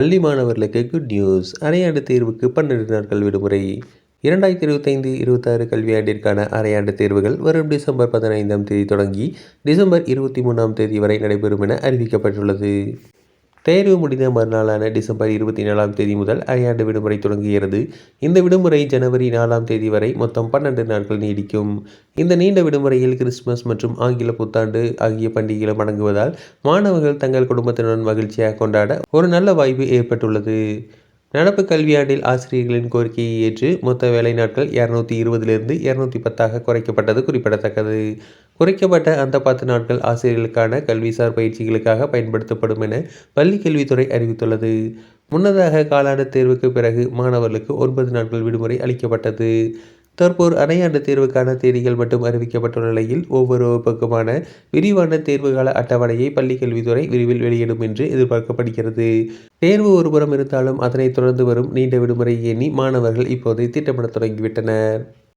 பள்ளி மாணவர்களுக்கு good news. அரையாண்டு தேர்வுக்கு பன்னெண்டு நாட்கள் விடுமுறை. இரண்டாயிரத்தி இருபத்தைந்து இருபத்தாறு கல்வியாண்டிற்கான அரையாண்டு தேர்வுகள் வரும் டிசம்பர் பதினைந்தாம் தேதி தொடங்கி டிசம்பர் இருபத்தி மூணாம் தேதி வரை நடைபெறும் என அறிவிக்கப்பட்டுள்ளது. தேர்வு முடிந்த மறுநாளான டிசம்பர் இருபத்தி நாலாம் தேதி முதல் அரையாண்டு விடுமுறை தொடங்குகிறது. இந்த விடுமுறை ஜனவரி நாலாம் தேதி வரை மொத்தம் பன்னெண்டு நாட்கள் நீடிக்கும். இந்த நீண்ட விடுமுறையில் கிறிஸ்துமஸ் மற்றும் ஆங்கில புத்தாண்டு ஆகிய பண்டிகைகளும் அடங்குவதால் மாணவர்கள் தங்கள் குடும்பத்தினுடன் மகிழ்ச்சியாக கொண்டாட ஒரு நல்ல வாய்ப்பு ஏற்பட்டுள்ளது. நடப்பு கல்வியாண்டில் ஆசிரியர்களின் கோரிக்கையை ஏற்று மொத்த வேலை நாட்கள் இரநூத்தி இருபதிலிருந்து இரநூத்தி பத்தாக குறைக்கப்பட்டது குறிப்பிடத்தக்கது. குறைக்கப்பட்ட அந்த பத்து நாட்கள் ஆசிரியர்களுக்கான கல்விசார் பயிற்சிகளுக்காக பயன்படுத்தப்படும் என பள்ளி கல்வித்துறை அறிவித்துள்ளது. முன்னதாக காலாண்டு தேர்வுக்கு பிறகு மாணவர்களுக்கு ஒன்பது நாட்கள் விடுமுறை அளிக்கப்பட்டது. தற்போது அரையாண்டு தேர்வுக்கான தேதிகள் மட்டும் அறிவிக்கப்பட்டுள்ள நிலையில் ஒவ்வொரு வகுப்புக்குமான விரிவான தேர்வுகால அட்டவணையை பள்ளி கல்வித்துறை விரிவில் வெளியிடும் என்று எதிர்பார்க்கப்படுகிறது. தேர்வு ஒருபுறம் இருந்தாலும் அதனைத் தொடர்ந்து வரும் நீண்ட விடுமுறை எண்ணி மாணவர்கள் இப்போது திட்டமிடத் தொடங்கிவிட்டனர்.